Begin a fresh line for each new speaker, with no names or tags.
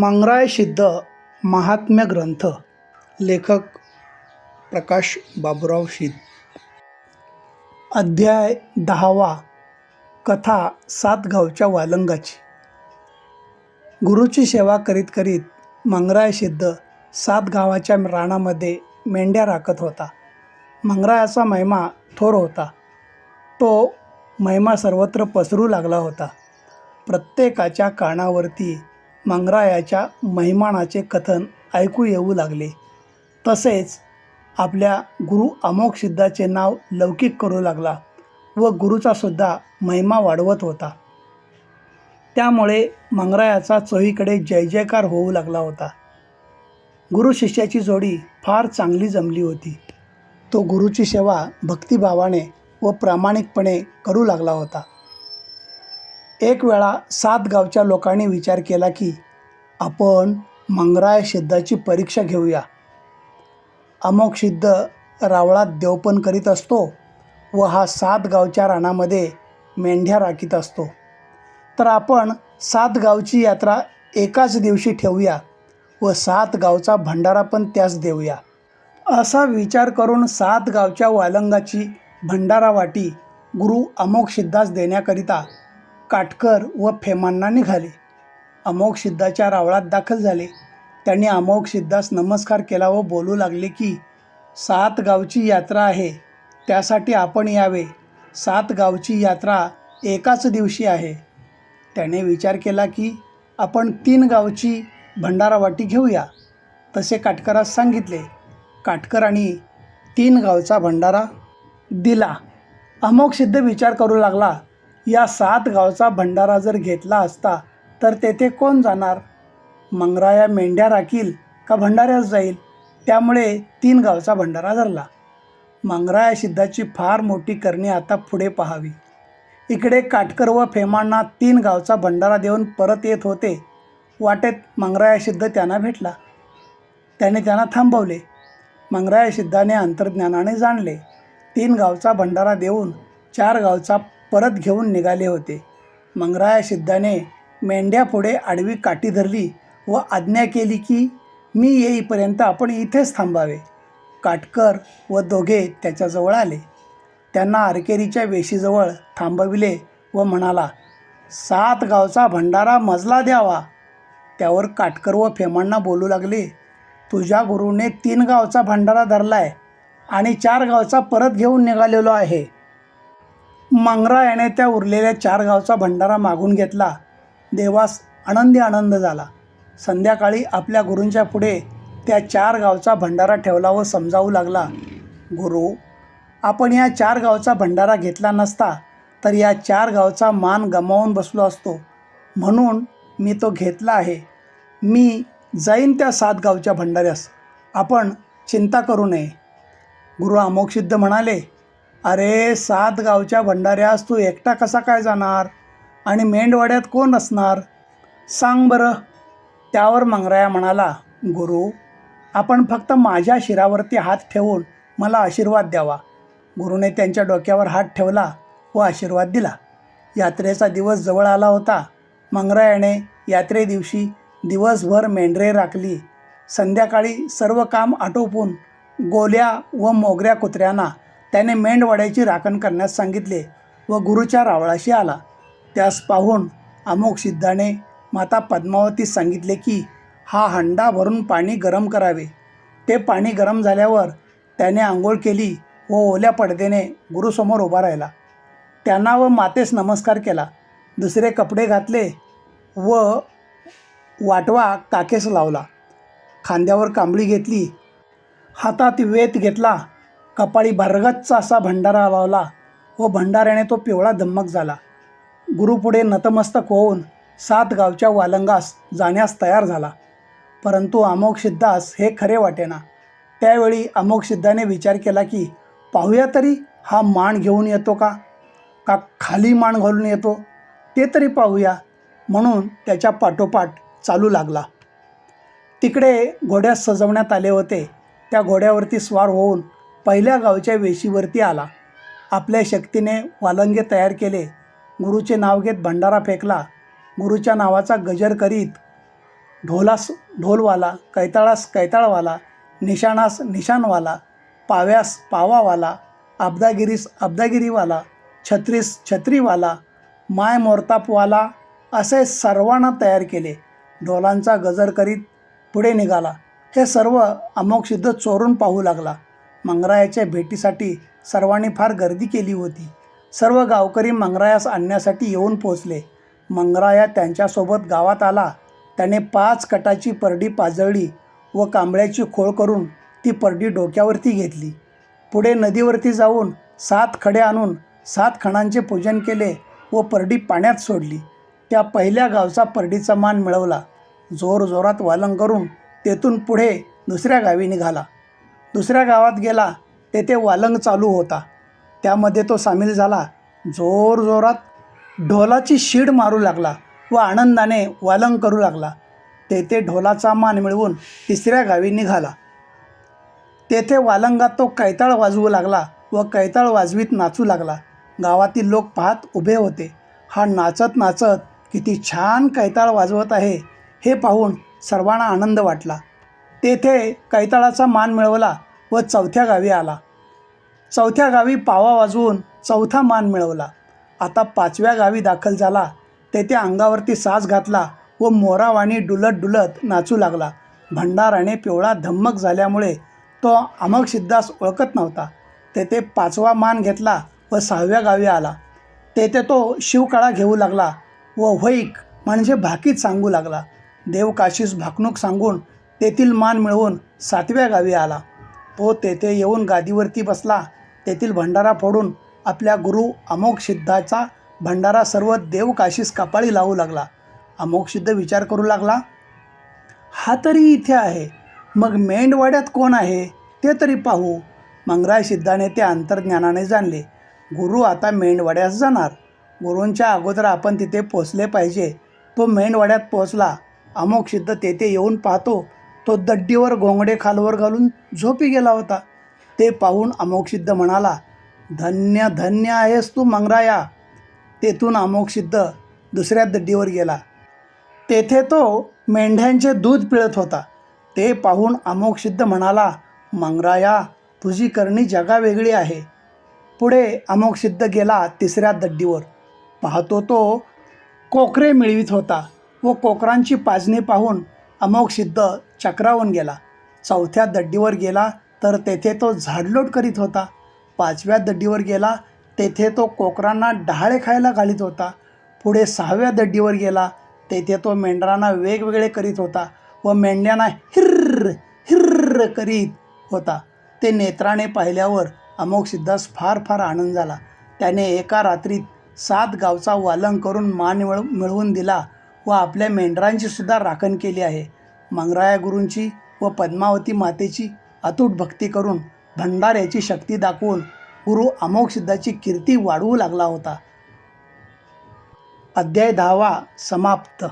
मंगराय सिद्ध महात्म्य ग्रंथ. लेखक प्रकाश बाबुराव शिद अध्याय दहावा. कथा सात गावच्या वालंगाची. गुरुची सेवा करीत करीत मंगराय सिद्ध सात गावाच्या रानामध्ये मेंढ्या राखत होता. मंगरायाचा महिमा थोर होता. तो महिमा सर्वत्र पसरू लागला होता. प्रत्येकाच्या कानावरती मंगरायाच्या महिमानाचे कथन ऐकू येऊ लागले. तसेच आपल्या गुरु अमोक सिद्धाचे नाव लौकिक करू लागला व गुरुचा सुद्धा महिमा वाढवत होता. त्यामुळे मंगरायाचा चोहीकडे जय जयकार होऊ लागला होता. गुरु शिष्याची जोडी फार चांगली जमली होती. तो गुरुची सेवा भक्तिभावाने व प्रामाणिकपणे करू लागला होता. एक वेळा सात गावच्या लोकांनी विचार केला की आपण मंगराय सिद्धाची परीक्षा घेऊया. अमोक सिद्ध रावळात देवपण करीत असतो व हा सात गावच्या रानामध्ये मेंढ्या राखीत असतो. तर आपण सात गावची यात्रा एकाच दिवशी ठेवूया व सात गावचा भंडारा पण त्यास देऊया. असा विचार करून सात गावच्या वालंगाची भंडारा वाटी गुरु अमोक सिद्धास देण्याकरिता काटकर व फेमांना निघाले. अमोघ सिद्धाच्या रावळात दाखल झाले. त्यांनी अमोघ सिद्धास नमस्कार केला व बोलू लागले की सात गावची यात्रा आहे. त्यासाठी आपण यावे. सात गावची यात्रा एकाच दिवशी आहे. त्याने विचार केला की आपण तीन गावची भंडारा वाटी घेऊया. तसे काटकरास सांगितले. काटकरांनी तीन गावचा भंडारा दिला. अमोघ सिद्ध विचार करू लागला. या सात गावचा भंडारा जर घेतला असता तर तेथे कोण जाणार? मंगराया मेंढ्या राखील का भंडाऱ्यास जाईल? त्यामुळे तीन गावचा भंडारा धरला. मंगराया सिद्धाची फार मोठी करणी आता पुढे पहावी. इकडे काटकर व फेमांना तीन गावचा भंडारा देऊन परत येत होते. वाटेत मंगराया सिद्ध त्यांना भेटला. त्याने त्यांना थांबवले. मंगराया सिद्धाने अंतर्ज्ञानाने जाणले. तीन गावचा भंडारा देऊन चार गावचा परत घेऊन निघाले होते. मंगराया सिद्धाने मेंढ्यापुढे आडवी काठी धरली व आज्ञा केली की मी येईपर्यंत आपण इथेच थांबावे. काटकर व दोघे त्याच्याजवळ आले. त्यांना आरकेरीच्या वेशीजवळ थांबविले व म्हणाला सात गावचा भंडारा मजला द्यावा. त्यावर काटकर व फेमांना बोलू लागले तुझ्या गुरुने तीन गावचा भंडारा आहे आणि चार गावचा परत घेऊन निघालेलो आहे. मंगरा याने त्या उरलेल्या चार गावचा भंडारा मागून घेतला. देवास आनंदी आनंद झाला. संध्याकाळी आपल्या गुरूंच्या पुढे त्या चार गावचा भंडारा ठेवला व समजावू लागला. गुरु आपण या चार गावचा भंडारा घेतला नसता तर या चार गावचा मान गमावून बसलो असतो. म्हणून मी तो घेतला आहे. मी जाईन त्या सात गावच्या भंडाऱ्यास. आपण चिंता करू नये. गुरु अमोक्षिद्ध म्हणाले अरे सात गावच्या भंडाऱ्यास तू एकटा कसा काय जाणार? आणि मेंढवाड्यात कोण असणार? सांग बरं. त्यावर मंगराया म्हणाला गुरु आपण फक्त माझ्या शिरावरती हात ठेवून मला आशीर्वाद द्यावा. गुरुने त्यांच्या डोक्यावर हात ठेवला व आशीर्वाद दिला. यात्रेचा दिवस जवळ आला होता. मंगरायाने यात्रे दिवशी दिवसभर मेंढरे राखली. संध्याकाळी सर्व काम आटोपून गोल्या व मोगऱ्या कुत्र्यांना त्याने मेंढवाड्याची राखण करण्यास सांगितले व गुरुच्या रावळाशी आला. त्यास पाहून अमोक सिद्धाने माता पद्मावतीस सांगितले की हा हंडा भरून पाणी गरम करावे. ते पाणी गरम झाल्यावर त्याने आंघोळ केली व ओल्या पडद्याने गुरुसमोर उभा राहिला. त्यांना व मातेस नमस्कार केला. दुसरे कपडे घातले व वाटवा काकेस लावला. खांद्यावर कांबळी घेतली. हातात वेत घेतला. कपाळी भरगच्च असा भंडारा लावला व भंडाऱ्याने तो पिवळा धम्मक झाला. गुरुपुढे नतमस्तक होऊन सात गावच्या वालंगास जाण्यास तयार झाला. परंतु अमोघसिद्धास हे खरे वाटेना. त्यावेळी अमोघसिद्धाने विचार केला की पाहूया तरी हा मान घेऊन येतो का? का खाली मान घालून येतो? ते तरी पाहूया. म्हणून त्याच्या पाठोपाठ चालू लागला. तिकडे घोड्यास सजवण्यात आले होते. त्या घोड्यावरती स्वार होऊन पहिल्या गावच्या वेशीवरती आला. आपल्या शक्तीने वालंगे तयार केले. गुरुचे नाव घेत भंडारा फेकला. गुरुच्या नावाचा गजर करीत ढोलास ढोलवाला कैताळास कैताळवाला निशाणास निशाणवाला पाव्यास पावावाला अब्दागिरीस अब्दागिरीवाला छत्रीस छत्रीवाला माय मोरतापवाला असे सर्वांना तयार केले. ढोलांचा गजर करीत पुढे निघाला. हे सर्व अमोक्षिद्ध चोरून पाहू लागला. मंगरायाच्या भेटीसाठी सर्वांनी फार गर्दी केली होती. सर्व गावकरी मंगरायास आणण्यासाठी येऊन पोचले मंगराया त्यांच्यासोबत गावात आला. त्याने पाच कटाची परडी पाजळली व कांबळ्याची खोळ करून ती परडी डोक्यावरती घेतली. पुढे नदीवरती जाऊन सात खडे आणून सात खणांचे पूजन केले व परडी पाण्यात सोडली. त्या पहिल्या गावचा परडीचा मान मिळवला. जोरजोरात वालन करून तेथून पुढे दुसऱ्या गावी निघाला. दुसऱ्या गावात गेला तेथे वालंग चालू होता. त्यामध्ये तो सामील झाला. जोरजोरात ढोलाची शीड मारू लागला व आनंदाने वालंग करू लागला. तेथे ढोलाचा मान मिळवून तिसऱ्या गावी निघाला. तेथे वालंगात तो कैताळ वाजवू लागला व कैताळ वाजवीत नाचू लागला. गावातील लोक पाहत उभे होते. हा नाचत नाचत किती छान कैताळ वाजवत आहे हे पाहून सर्वांना आनंद वाटला. तेथे कैताळाचा मान मिळवला व चौथ्या गावी आला. चौथ्या गावी पावा वाजवून चौथा मान मिळवला. आता पाचव्या गावी दाखल झाला. तेथे अंगावरती साज घातला व मोरावाणी डुलत डुलत नाचू लागला. भंडाराने पिवळा धम्मक झाल्यामुळे तो अमक सिद्धास ओळखत नव्हता. तेथे पाचवा मान घेतला व सहाव्या गावी आला. तेथे तो शिवकाळा घेऊ लागला व वैक म्हणजे भाकीत सांगू लागला. देवकाशीस भाकणूक सांगून तेथील मान मिळवून सातव्या गावी आला. तो तेथे येऊन गादीवरती बसला. तेथील भंडारा फोडून आपल्या गुरु अमोघ सिद्धाचा भंडारा सर्व देवकाशीस कपाळी लावू लागला. अमोघ सिद्ध विचार करू लागला हा तरी इथे आहे. मग मेंढवाड्यात कोण आहे? ते तरी पाहू. मंगराय सिद्धाने ते अंतर्ज्ञानाने जाणले गुरु आता मेंढवाड्यास जाणार. गुरूंच्या अगोदर आपण तिथे पोचले पाहिजे. तो मेंढवाड्यात पोचला अमोक सिद्ध तेथे येऊन पाहतो तो दड्डीवर घोंगडे खालवर घालून झोपी गेला होता. ते पाहून अमोकसिद्ध म्हणाला धन्य धन्य आहेस तू मंगराया. तेथून अमोकसिद्ध दुसऱ्या दड्डीवर गेला. तेथे तो मेंढ्यांचे दूध पिळत होता. ते पाहून अमोकसिद्ध म्हणाला मंगराया तुझी करणी जगावेगळी आहे. पुढे अमोकसिद्ध गेला तिसऱ्या दड्डीवर. पाहतो तो कोकरे मिळवीत होता व कोकरांची पाजणी पाहून अमोक सिद्ध चक्रावून गेला. चौथ्या दड्डीवर गेला तर तेथे तो झाडलोट करीत होता. पाचव्या दड्डीवर गेला तेथे तो कोकरांना डहाळे खायला घालीत होता. पुढे सहाव्या दड्डीवर गेला तेथे तो मेंढरांना वेगवेगळे करीत होता व मेंढ्यांना हिर्र हिर्र करीत होता. ते नेत्राने पाहिल्यावर अमोक सिद्धास फार फार आनंद झाला. त्याने एका रात्रीत सात गावचा वालंग करून मान मिळ मिळवून दिला. व आपल्या मेंढरांची सुद्धा राखण केली आहे. मंगराया गुरूंची व पद्मावती मातेची अतूट भक्ती करून भंडाऱ्याची शक्ती दाखवून गुरु अमोघसिद्धाची कीर्ती वाढवू लागला होता. अध्याय दहावा समाप्त.